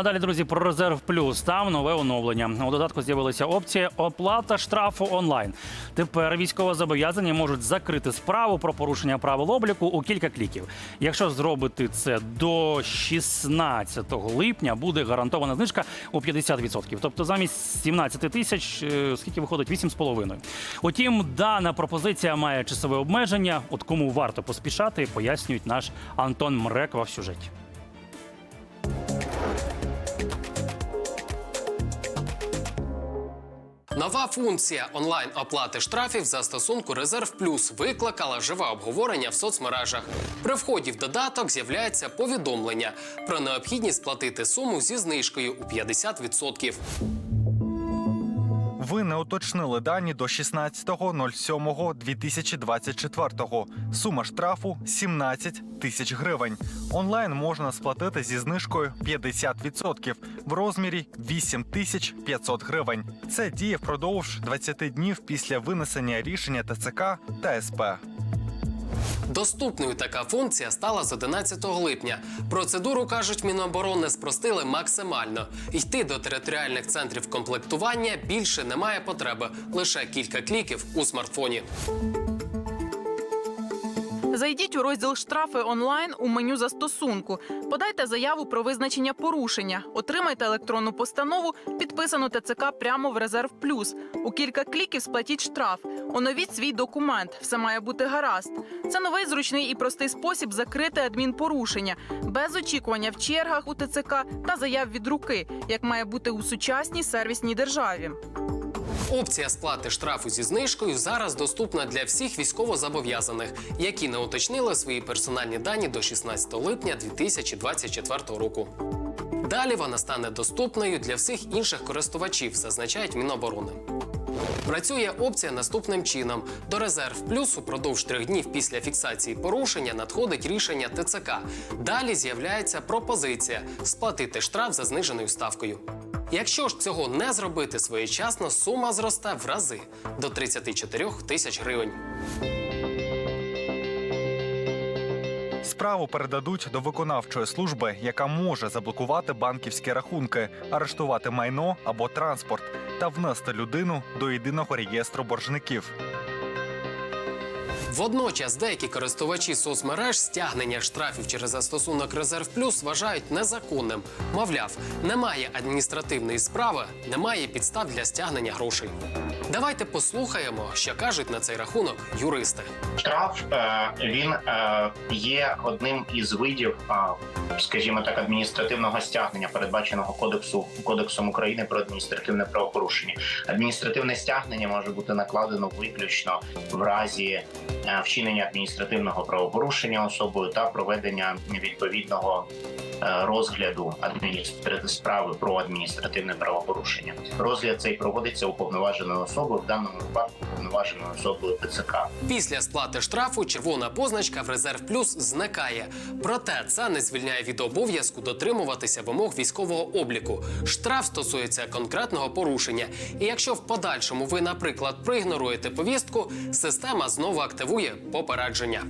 А далі, друзі, про резерв плюс. Там нове оновлення. У додатку з'явилася опція оплата штрафу онлайн. Тепер військовозобов'язані можуть закрити справу про порушення правил обліку у кілька кліків. Якщо зробити це до 16 липня, буде гарантована знижка у 50%. Тобто замість 17 тисяч, е, скільки виходить 8,5. Утім, дана пропозиція має часове обмеження. От кому варто поспішати, пояснюють наш Антон Мреква в сюжеті. Нова функція онлайн оплати штрафів за стосунку Резерв Плюс викликала живе обговорення в соцмережах. При вході в додаток з'являється повідомлення про необхідність платити суму зі знижкою у 50%. Ви не уточнили дані до 16.07.2024. Сума штрафу 17 тисяч гривень. Онлайн можна сплатити зі знижкою 50% в розмірі 8 тисяч 500 гривень. Це діє впродовж 20 днів після винесення рішення ТЦК та СП. Доступною така функція стала з 11 липня. Процедуру кажуть, Міноборони спростили максимально. Йти до територіальних центрів комплектування більше немає потреби. Лише кілька кліків у смартфоні. Зайдіть у розділ штрафи онлайн у меню застосунку. Подайте заяву про визначення порушення. Отримайте електронну постанову, підписану ТЦК прямо в резерв плюс. У кілька кліків сплатіть штраф. Оновіть свій документ. Все має бути гаразд. Це новий зручний і простий спосіб закрити адмінпорушення без очікування в чергах у ТЦК та заяв від руки, як має бути у сучасній сервісній державі. Опція сплати штрафу зі знижкою зараз доступна для всіх військовозобов'язаних, які не уточнили свої персональні дані до 16 липня 2024 року. Далі вона стане доступною для всіх інших користувачів, зазначають Міноборони. Працює опція наступним чином: до резерв плюс упродовж трьох днів після фіксації порушення надходить рішення ТЦК. Далі з'являється пропозиція сплатити штраф за зниженою ставкою. Якщо ж цього не зробити своєчасно, сума зросте в рази до 34 тисяч гривень. Справу передадуть до виконавчої служби, яка може заблокувати банківські рахунки, арештувати майно або транспорт та внести людину до єдиного реєстру боржників. Водночас деякі користувачі соцмереж стягнення штрафів через застосунок Резерв Плюс вважають незаконним. Мовляв, немає адміністративної справи, немає підстав для стягнення грошей. Давайте послухаємо, що кажуть на цей рахунок юристи. Штраф е, він е, є одним із видів, е, скажімо так, адміністративного стягнення, передбаченого кодексу кодексом України про адміністративне правопорушення. Адміністративне стягнення може бути накладено виключно в разі вчинення адміністративного правопорушення особою та проведення відповідного. Е, Розгляду адміністративної справи про адміністративне правопорушення. Розгляд цей проводиться уповноваженою особою, в даному випадку уповноваженою особою ТЦК. Після сплати штрафу червона позначка в Резерв Плюс зникає. Проте це не звільняє від обов'язку дотримуватися вимог військового обліку. Штраф стосується конкретного порушення. І якщо в подальшому ви, наприклад, проігноруєте повістку, система знову активує попередження.